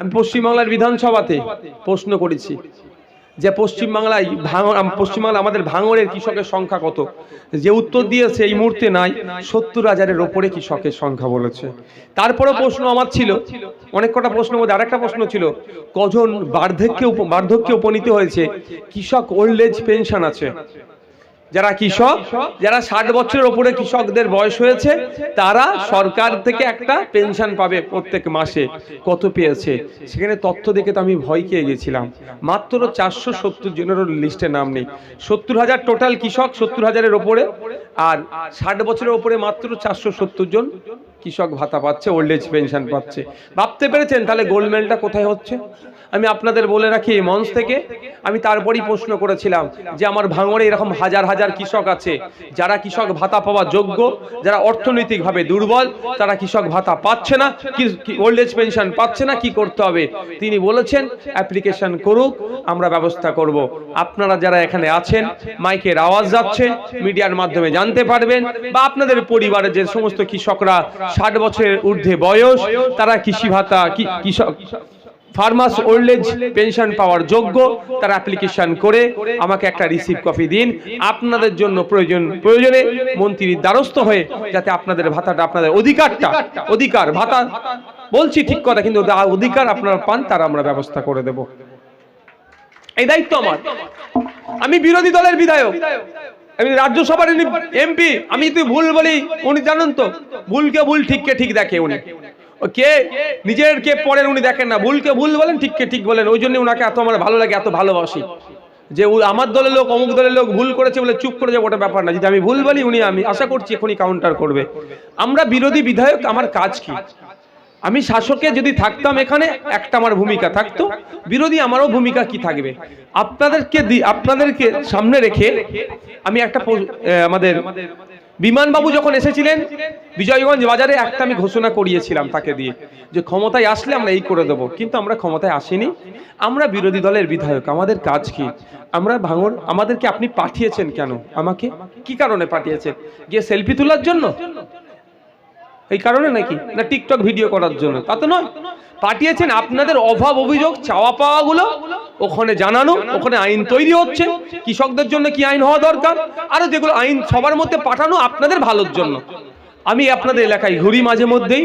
আমি পশ্চিমবাংলার বিধানসভাতে প্রশ্ন করেছি যে পশ্চিমবাংলায় ভাঙর পশ্চিমবাংলা আমাদের ভাঙরের কৃষকের সংখ্যা কত? যে উত্তর দিয়েছে এই মুহূর্তে নাই, সত্তর হাজারের ওপরে কৃষকের সংখ্যা বলেছে। তারপরে প্রশ্ন আমার ছিল, অনেক কটা প্রশ্ন মধ্যে আরেকটা প্রশ্ন ছিল, কজন বার্ধক্যে বার্ধক্যে উপনীত হয়েছে? কৃষক ওল্ড এজ পেনশন আছে। যারা কৃষক যারা ষাট বছরের ওপরে কৃষকদের বয়স হয়েছে তারা সরকার থেকে একটা পেনশন পাবে প্রত্যেক মাসে। কত পেয়েছে? সেখানে তথ্য দেখে তো আমি ভয় খেয়ে গেছিলাম। মাত্র চারশো সত্তর জনেরও লিস্টে নাম নেই। সত্তর হাজার টোটাল কৃষক সত্তর হাজারের ওপরে আর ষাট বছরের ওপরে মাত্র চারশো সত্তর জন কৃষক ভাতা পাচ্ছে ওল্ড এজ পেনশন পাচ্ছে। ভাবতে পেরেছেন তাহলে গোলমেলটা কোথায় হচ্ছে? আমি আপনাদের বলে রাখি এই মঞ্চ থেকে। আমি তারপরই প্রশ্ন করেছিলাম যে আমার ভাঙড়ে এরকম হাজার হাজার কৃষক আছে, যারা কৃষক ভাতা পাওয়া যোগ্য, যারা অর্থনৈতিকভাবে দুর্বল, তারা কৃষক ভাতা পাচ্ছে না ওল্ড এজ পেনশন পাচ্ছে না, কি করতে হবে? তিনি বলেছেন অ্যাপ্লিকেশন করুক, আমরা ব্যবস্থা করব। আপনারা যারা এখানে আছেন, মাইকের আওয়াজ যাচ্ছে, মিডিয়ার মাধ্যমে জানতে পারবেন, বা আপনাদের পরিবারের যে সমস্ত কৃষকরা ষাট বছরের ঊর্ধ্বে বয়স, তারা কৃষি ভাতা কৃষক, ফার্মাস ওল্ড এজ পেনশন পাওয়ার যোগ্য, তারা অ্যাপ্লিকেশন করে আমাকে একটা রিসিভ কপি দিন। আপনাদের জন্য প্রয়োজন, প্রয়োজনে মন্ত্রীর দ্বারস্থ হয়ে যাতে আপনাদের ভাতাটা, আপনাদের অধিকারটা, অধিকার, ভাতা, বলছি ঠিক কথা, কিন্তু অধিকার আপনারা পান, তার আমরা ব্যবস্থা করে দেব। এই দায়িত্ব আমার। আমি বিরোধী দলের বিধায়ক। আমি রাজ্যসভার এমপি আমি তুই ভুল বলি, উনি জানেন তো? ভুলকে ভুল, ঠিককে ঠিক দেখে উনি। কে? নিজের কে পড়েন উনি দেখেন না। ভুলকে ভুল বলেন, ঠিককে ঠিক বলেন। ওই জন্য উনাকে এত আমার ভালো লাগে, এত ভালোবাসি। যে আমার দলের লোক, অমুক দলের লোক ভুল করেছে বলে চুপ করে যাব ওটা ব্যাপার না। যদি আমি ভুল বলি, উনি আমি আশা করছি এখনই কাউন্টার করবে। আমরা বিরোধী বিধায়ক, আমার কাজ কি? আমি শাসকে যদি থাকতাম এখানে, একটা আমার ভূমিকা থাকতো। বিরোধী আমারও ভূমিকা কি থাকবে? আপনাদেরকে আপনাদেরকে সামনে রেখে আমি একটা আমাদের বিমানবাবু যখন এসেছিলেন, বিজয়গঞ্জ বাজারে একটা আমি ঘোষণা করিয়েছিলাম তাকে দিয়ে, যে ক্ষমতায় আসলে আমরা এই করে দেবো। কিন্তু আমরা ক্ষমতায় আসিনি। আমরা বিরোধী দলের বিধায়ক, আমাদের কাজ কি? আমরা ভাঙর আমাদেরকে আপনি পাঠিয়েছেন কেন? আমাকে? কি কারণে পাঠিয়েছেন? গিয়ে সেলফি তোলার জন্য? এই কারণে নাকি? না টিকটক ভিডিও করার জন্য? তা তো নয়। পাঠিয়েছেন আপনাদের অভাব অভিযোগ, চাওয়া পাওয়াগুলো, ওখানে জানানো, ওখানে আইন তৈরি হচ্ছে। কৃষকদের জন্য কি আইন হওয়া দরকার? আরও যেগুলো আইন সবার মধ্যে পাঠানো আপনাদের ভালোর জন্য। আমি আপনাদের এলাকায় ঘুরি মাঝে মধ্যেই,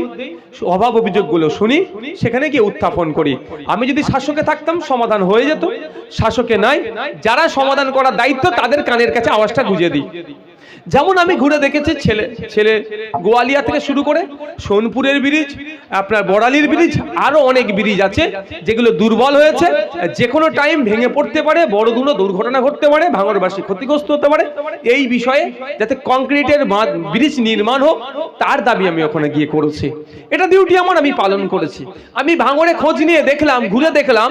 অভাব অভিযোগগুলো শুনি, সেখানে গিয়ে উত্থাপন করি। আমি যদি শাসকে থাকতাম, সমাধান হয়ে যেত। শাসকে নাই, যারা সমাধান করার দায়িত্ব, তাদের কানের কাছে আওয়াজটা গুঁজে দিই। যেমন আমি ঘুরে দেখেছি ছেলে ছেলে গোয়ালিয়া থেকে শুরু করে সোনপুরের ব্রিজ, আপনার বড়ালির ব্রিজ, আরও অনেক ব্রিজ আছে যেগুলো দুর্বল হয়েছে। যে কোনো টাইম ভেঙে পড়তে পারে, বড় দুটো দুর্ঘটনা ঘটতে পারে ভাঙরবাসী ক্ষতিগ্রস্ত হতে পারে। এই বিষয়ে যাতে কংক্রিটের ব্রিজ নির্মাণ হোক, তার দাবি আমি ওখানে গিয়ে করেছি। এটা ডিউটি আমার, আমি পালন করেছি। আমি ভাঙরে খোঁজ নিয়ে দেখলাম, ঘুরে দেখলাম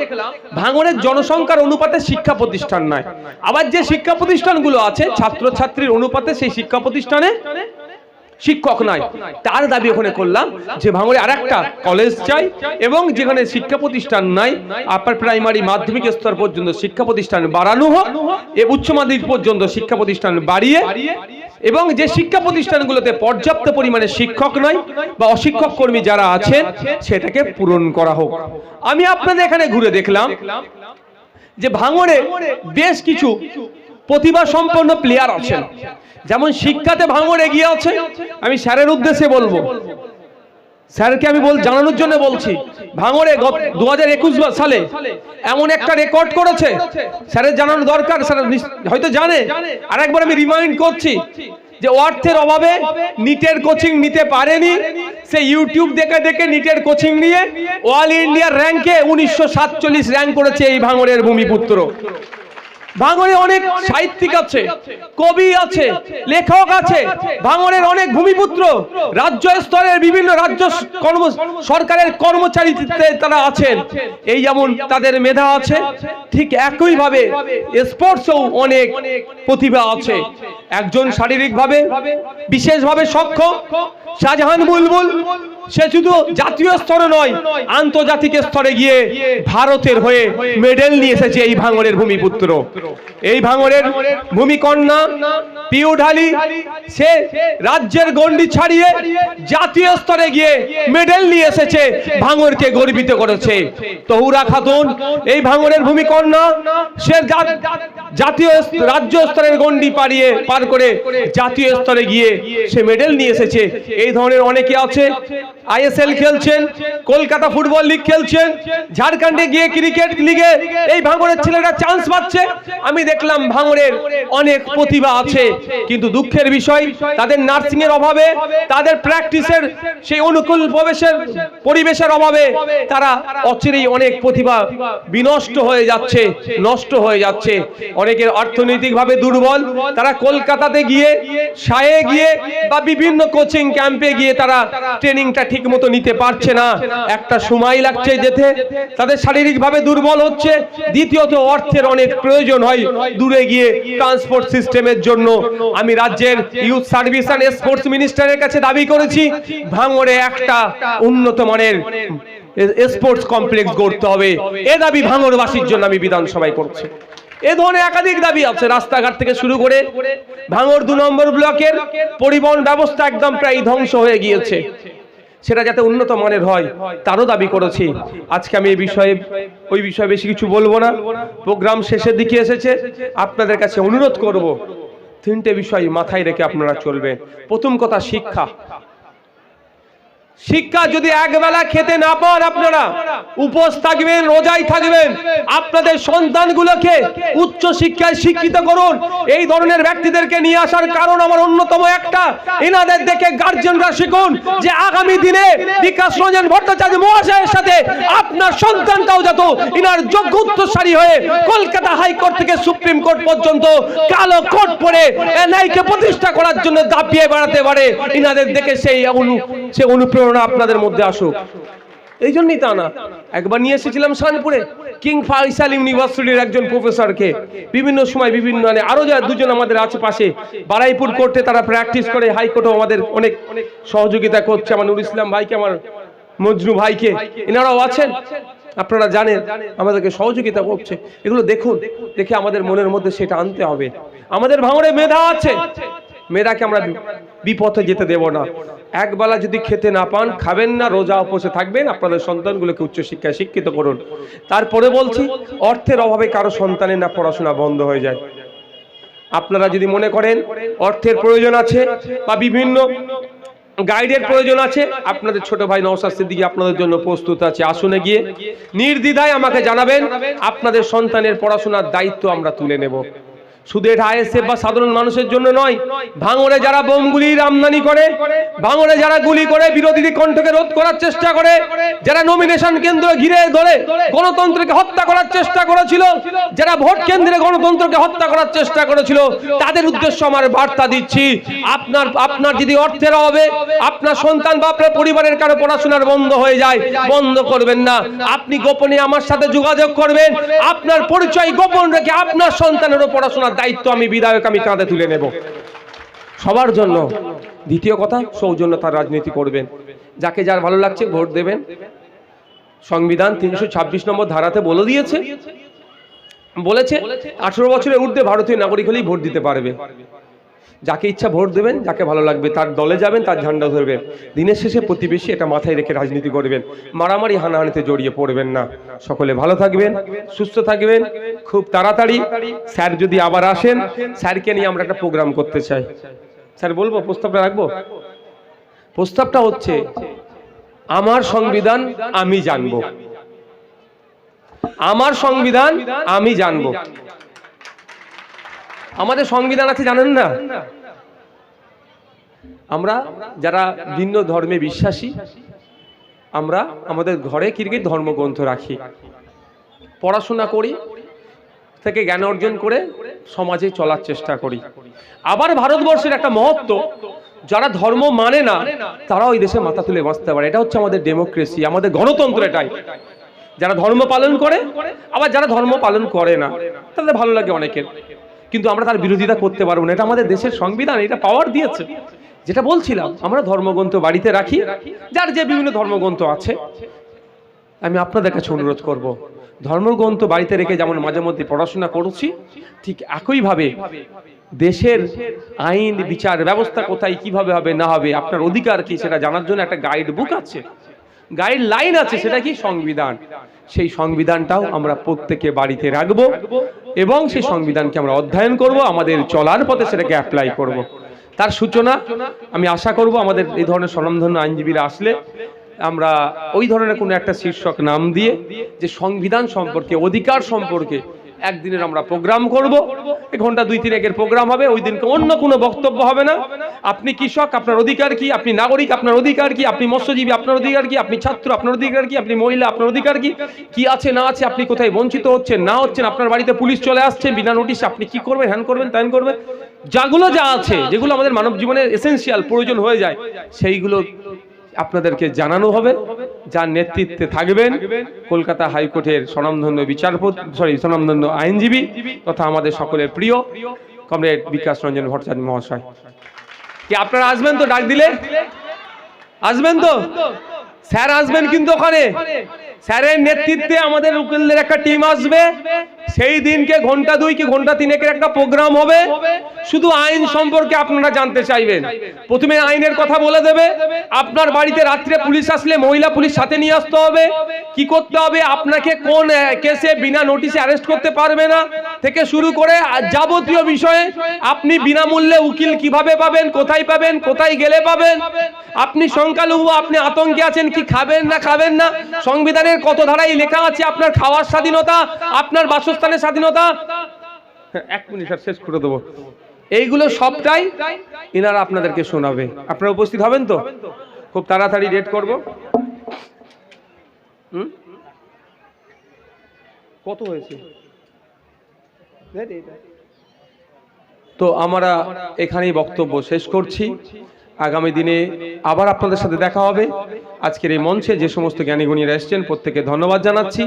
ভাঙরের জনসংখ্যার অনুপাতে শিক্ষা প্রতিষ্ঠান নয়। আবার যে শিক্ষা প্রতিষ্ঠানগুলো আছে, ছাত্রছাত্রীর অনুপাতে সেই শিক্ষা প্রতিষ্ঠানে শিক্ষক নাই। তার দাবি ওখানে করলাম যে ভাঙড়ে আরেকটা কলেজ চাই এবং যেখানে শিক্ষা প্রতিষ্ঠান নাই আপার প্রাইমারি মাধ্যমিক স্তর পর্যন্ত শিক্ষা প্রতিষ্ঠান বাড়ানো হোক, এ উচ্চ মাধ্যমিক পর্যন্ত শিক্ষা প্রতিষ্ঠান বাড়িয়ে এবং যে শিক্ষা প্রতিষ্ঠানগুলোতে পর্যাপ্ত পরিমাণে শিক্ষক নয় বা অশিক্ষক কর্মী যারা আছেন, সেটাকে পূরণ করা হোক। আমি আপনাদের এখানে ঘুরে দেখলাম যে ভাঙড়ে বেশ কিছু প্রতিভা সম্পন্ন প্লেয়ার আছেন। যেমন শিক্ষাতে ভাঙড় এগিয়ে আছে, আমি স্যারের উদ্দেশ্যে বলব। স্যারকে আমি বল জানানোর জন্য বলছি, ভাঙড়ে দু হাজার একুশ সালে এমন একটা রেকর্ড করেছে। স্যারের জানানো দরকার, স্যার হয়তো জানে। আর একবার আমি রিমাইন্ড করছি যে অর্থের অভাবে নিটের কোচিং নিতে পারেনি। সে ইউটিউব দেখে দেখে নিটের কোচিং নিয়ে অল ইন্ডিয়ার র্যাঙ্কে উনিশশো সাতচল্লিশ র্যাঙ্ক করেছে এই ভাঙড়ের ভূমিপুত্র। ভাঙড়ে অনেক সাহিত্যিক আছে কবি আছে লেখক আছে ভাঙড়ের অনেক ভূমিপুত্র রাজ্য স্তরের বিভিন্ন রাজ্য কর্ম সরকারের কর্মচারীতে তারা আছেন। এই যেমন তাদের মেধা আছে ঠিক একইভাবে স্পোর্টসেও অনেক প্রতিভা আছে। একজন শারীরিকভাবে বিশেষভাবে সক্ষম শাহজাহান বুলবুল সে শুধু জাতীয় স্তরে নয়, আন্তর্জাতিক স্তরে গিয়ে ভারতের হয়ে মেডেল নিয়ে এসেছে এই ভাঙরের ভূমিপুত্র। এই ভাঙরের ভূমিকন্যা পিউ ঢালি সে রাজ্যের গণ্ডি ছাড়িয়ে জাতীয় স্তরে গিয়ে মেডেল নিয়ে এসেছে, ভাঙরকে গর্বিত করেছে। তহুরা খাতুন, এই ভাঙরের ভূমিকন্যা সে জাতীয় রাজ্য স্তরের গণ্ডি পাড়িয়ে, পার করে জাতীয় স্তরে গিয়ে সে মেডেল নিয়ে এসেছে। এই ধরনের অনেকে আছে আইএসএল খেলছেন কলকাতা ফুটবল লিগ খেলছেন ঝাড়খণ্ডে গিয়ে ক্রিকেট লিগে এই ভাঙড়ের ছেলেরা চান্স পাচ্ছে। আমি দেখলাম ভাঙড়ের অনেক প্রতিভা আছে। কিন্তু দুঃখের বিষয় তাদের নার্সিং এর অভাবে তাদের প্র্যাকটিসের সেই অনুকূল প্রবেশের পরিবেশের অভাবে তারা অচিরেই অনেক প্রতিভা বিনষ্ট হয়ে যাচ্ছে নষ্ট হয়ে যাচ্ছে। অনেকের অর্থনৈতিকভাবে দুর্বল তারা কলকাতাতে গিয়ে সায়ে গিয়ে বা বিভিন্ন কোচিং ক্যাম্পে গিয়ে তারা ট্রেনিংটা ঠিক মতো নিতে পারছে না। একটা সময় লাগছে যেতে। তাদের শারীরিকভাবে দুর্বল হচ্ছে। দ্বিতীয়ত অর্থের অনেক প্রয়োজন হয়। দূরে গিয়ে ট্রান্সপোর্ট সিস্টেমের জন্য আমি রাজ্যের ইউথ সার্ভিস অ্যান্ড স্পোর্টস মিনিস্টারের কাছে দাবি করেছি। ভাঙড়ে একটা উন্নত মানের স্পোর্টস কমপ্লেক্স গড়তে হবে। এ দাবি ভাঙড়বাসীর জন্য আমি বিধানসভায় করছি। এ ধরনের একাধিক দাবি আছে রাস্তাঘাট থেকে শুরু করে। ভাঙড় দু নম্বর ব্লকের পরিবহন ব্যবস্থা একদম প্রায় ধ্বংস হয়ে গিয়েছে। সেটা যাতে উন্নত মানের হয়, তারও দাবি করেছি। আজকে আমি এই বিষয়ে, ওই বিষয়ে বেশি কিছু বলব না। প্রোগ্রাম শেষের দিকে এসেছে। আপনাদের কাছে অনুরোধ করব, তিনটে বিষয় মাথায় রেখে আপনারা চলবেন। প্রথম কথা, শিক্ষা। শিক্ষা যদি একবেলা খেতে না পান আপনারা, উপোস থাকবেন, রোজাই থাকবেন, আপনাদের সন্তানগুলোকে উচ্চ শিক্ষায় শিক্ষিত করুন। এই ধরনের ব্যক্তিদেরকে নিয়ে আসার কারণ আমার অন্যতম একটা। এনাদের দেখে গার্জেনরা শিখুন যে আগামী দিনে বিকাশ রঞ্জন ভট্টাচার্য মহাশয়ের সাথে আপনার সন্তানটাও যত ইনার যোগ্য উত্তরসারী হয়ে কলকাতা হাইকোর্ট থেকে সুপ্রিম কোর্ট পর্যন্ত কালো কোর্ট পরে এনআইকে প্রতিষ্ঠা করার জন্য দাপিয়ে বেড়াতে পারে। ইনাদের দেখে সেই অনু সে অনুপ্রেরণা আপনাদের মধ্যে আসুক। এই জন্যই তা না। একবার নিয়ে এসেছিলাম শানপুরে। কিং ফাইসাল ইউনিভার্সিটির একজন প্রফেসরকে। বিভিন্ন সময় বিভিন্ন মানে আরও যা দুজন আমাদের আছে পাশে বারাইপুর কোর্টে তারা প্র্যাকটিস করে, হাইকোর্টও আমাদের অনেক সহযোগিতা করছে। আমার নুর ইসলাম ভাইকে, আমার মজনু ভাইকে, এনারাও আছেন। আপনারা জানেন, আমাদেরকে সহযোগিতা করছে। এগুলো দেখুন, দেখে আমাদের মনের মধ্যে সেটা আনতে হবে। আমাদের ভাঙড়ে মেধা আছে। মেয়েরাকে আমরা বিপথে যেতে দেব না। একবেলা যদি খেতে না পান, খাবেন না, রোজা উপসে থাকবেন, আপনাদের সন্তানগুলোকে উচ্চশিক্ষায় শিক্ষিত করুন। তারপরে বলছি, অর্থের অভাবে কারও সন্তানের না পড়াশোনা বন্ধ হয়ে যায়। আপনারা যদি মনে করেন, অর্থের প্রয়োজন আছে বা বিভিন্ন গাইডের প্রয়োজন আছে, আপনাদের ছোট ভাই নওশাদ দিকে আপনাদের জন্য প্রস্তুত আছে। আসনে গিয়ে নির্দ্বিধায় আমাকে জানাবেন, আপনাদের সন্তানের পড়াশোনার দায়িত্ব আমরা তুলে নেব। শুধু এটা আইএসএফ বা সাধারণ মানুষের জন্য নয়, ভাঙড়ে যারা বোমগুলির আমদানি করে, ভাঙড়ে যারা গুলি করে বিরোধীদের কণ্ঠকে রোধ করার চেষ্টা করে, যারা নমিনেশন কেন্দ্র ঘিরে ধরে গণতন্ত্রকে হত্যা করার চেষ্টা করেছিল, যারা ভোট কেন্দ্রে গণতন্ত্রকে হত্যা করার চেষ্টা করেছিল, তাদের উদ্দেশ্য আমার বার্তা দিচ্ছি। আপনার আপনার যদি অর্থের অভাবে, আপনার সন্তান বা আপনার পরিবারের কারও পড়াশোনার বন্ধ হয়ে যায়, বন্ধ করবেন না। আপনি গোপনে আমার সাথে যোগাযোগ করবেন। আপনার পরিচয় গোপন রেখে আপনার সন্তানেরও পড়াশোনার দায়িত্ব আমি বিধায়ক, আমি কাঁধে তুলে নেব। সবার জন্য। দ্বিতীয় কথা, সৌজন্যতার রাজনীতি করবেন। যাকে যার ভালো লাগছে ভোট দেবেন। সংবিধান তিনশো ছাব্বিশ নম্বর ধারাতে বলে দিয়েছে। বলেছে, আঠেরো বছরের ঊর্ধ্বে ভারতীয় নাগরিক হলেই ভোট দিতে পারবে। যাকে ইচ্ছা ভোট দেবেন, যাকে ভালো লাগবে, তার দলে যাবেন, তার ঝান্ডা ধরবেন। দিনের শেষে প্রতিবেশী এটা মাথায় রেখে রাজনীতি করবেন। মারামারি হানাহানিতে জড়িয়ে পড়বেন না। সকলে ভালো থাকবেন, সুস্থ থাকবেন, খুব তাড়াতাড়ি স্যার যদি আবার আসেন, স্যারকে নিয়ে আমরা একটা প্রোগ্রাম করতে চাই। স্যার বলব, প্রস্তাবটা রাখব? প্রস্তাবটা হচ্ছে, আমার সংবিধান আমি জানব। আমার সংবিধান আমি জানব। আমাদের সংবিধান আছে জানেন না? আমরা যারা ভিন্ন ধর্মে বিশ্বাসী, আমরা আমাদের ঘরে কিরকি ধর্মগ্রন্থ রাখি। পড়াশোনা করি, থেকে জ্ঞান অর্জন করে সমাজে চলার চেষ্টা করি। আবার ভারতবর্ষের একটা মহত্ব, যারা ধর্ম মানে না, তারাও এই দেশে মাথা তুলে বাঁচতে পারে। এটা হচ্ছে আমাদের ডেমোক্রেসি আমাদের গণতন্ত্র এটাই। যারা ধর্ম পালন করে, আবার যারা ধর্ম পালন করে না, তাদের ভালো লাগে অনেকের। কিন্তু আমরা তার বিরোধিতা করতে পারব না। এটা আমাদের দেশের সংবিধান, এটা পাওয়ার দিয়েছে। যেটা বলছিলাম, আমরা ধর্মগ্রন্থ বাড়িতে রাখি, যার যে বিভিন্ন ধর্মগ্রন্থ আছে। আমি আপনাদের কাছে অনুরোধ করব, ধর্মগ্রন্থ বাড়িতে রেখে যেমন মাঝে মধ্যে পড়াশোনা করছি, ঠিক একইভাবে দেশের আইন, বিচার, ব্যবস্থা কোথায়, কীভাবে হবে, না হবে, আপনার অধিকার কি, সেটা জানার জন্য একটা গাইড বুক আছে। গাইড লাইন আছে সেটা কি? সংবিধান। সেই সংবিধানটাও আমরা প্রত্যেকে বাড়িতে রাখব এবং সেই সংবিধানকে আমরা অধ্যয়ন করব আমাদের চলার পথে সেটাকে অ্যাপ্লাই করব। তার সূচনা আমি আশা করব আমাদের এই ধরনের স্বনামধন্য আইনজীবীরা আসলে আমরা ওই ধরনের কোনো একটা শীর্ষক নাম দিয়ে যে সংবিধান সম্পর্কে অধিকার সম্পর্কে একদিনের আমরা প্রোগ্রাম করব। ঘণ্টা দুই তিনেকের প্রোগ্রাম হবে, ওই দিনকে অন্য কোনো বক্তব্য হবে না। আপনি কৃষক, আপনার অধিকার কি? আপনি নাগরিক, আপনার অধিকার কি? আপনি মৎস্যজীবী, আপনার অধিকার কি? আপনি ছাত্র, আপনার অধিকার কি? আপনি মহিলা, আপনার অধিকার কি? কি আছে, না আছে, আপনি কোথায় বঞ্চিত হচ্ছেন, না হচ্ছেন, আপনার বাড়িতে পুলিশ চলে আসছে, বিনা নোটিশ আপনি কি করবেন, হ্যান করবেন, ত্যান করবেন? যাগুলো যা আছে, যেগুলো আমাদের মানব জীবনের এসেন্সিয়াল প্রয়োজন হয়ে যায়, সেইগুলো আপনাদেরকে জানানো হবে, যার নেতৃত্বে থাকবেন কলকাতা হাইকোর্টের স্বনামধন্য বিচারপতি সরি স্বনামধন্য আইনজীবী তথা আমাদের সকলের প্রিয় কমরেড বিকাশ রঞ্জন ভট্টাচার্য মহাশয়। কি আপনারা আসবেন তো ডাক দিলে? আসবেন তো? স্যার আসবেন কিন্তু ওখানে। স্যারের নেতৃত্বে আমাদের উকিলদের একটা টিম আসবে। সেই দিনকে ঘণ্টা দুই কি ঘণ্টা তিনেকের একটা প্রোগ্রাম হবে? শুধু আইন সম্পর্কে আপনারা জানতে চাইবেন। প্রথমে আইনের কথা বলে দেবে। আপনার বাড়িতে রাত্রে পুলিশ আসলে মহিলা পুলিশ সাথে নিয়ে আসতে হবে। কি করতে হবে? আপনাকে কোন কেসে বিনা নোটিশে অ্যারেস্ট করতে পারবে না। থেকে শুরু করে যাবতীয় বিষয়ে আপনি বিনামূল্যে উকিল কীভাবে পাবেন কোথায় পাবেন কোথায় গেলে পাবেন? আপনি সংখ্যালঘু আপনি আতঙ্কে আছেন কি খাবেন না খাবেন না? সংবিধানের কত ধারায় লেখা আছে আপনার খাওয়ার স্বাধীনতা আপনার বাসস্থানের স্বাধীনতা? এক মিনিট স্যার শেষ করে দেবো। এইগুলো সবটাই এনারা আপনাদেরকে শোনাবে। আপনারা উপস্থিত হবেন তো? খুব তাড়াতাড়ি রেড করব। কত হয়েছে? তো আমরা এখানেই বক্তব্য শেষ করছি। আগামী দিনে আবার আপনাদের সাথে দেখা হবে। আজকের এই মঞ্চে যে সমস্ত জ্ঞানীগুণীরা এসছেন প্রত্যেকে ধন্যবাদ জানাচ্ছি।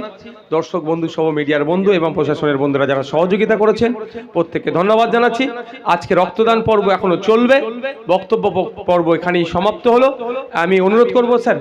দর্শক বন্ধু সহ মিডিয়ার বন্ধু এবং প্রশাসনের বন্ধুরা যারা সহযোগিতা করেছেন, প্রত্যেককে ধন্যবাদ জানাচ্ছি। আজকে রক্তদান পর্ব এখনও চলবে। বক্তব্য পর্ব এখানেই সমাপ্ত হলো। আমি অনুরোধ করব, স্যার।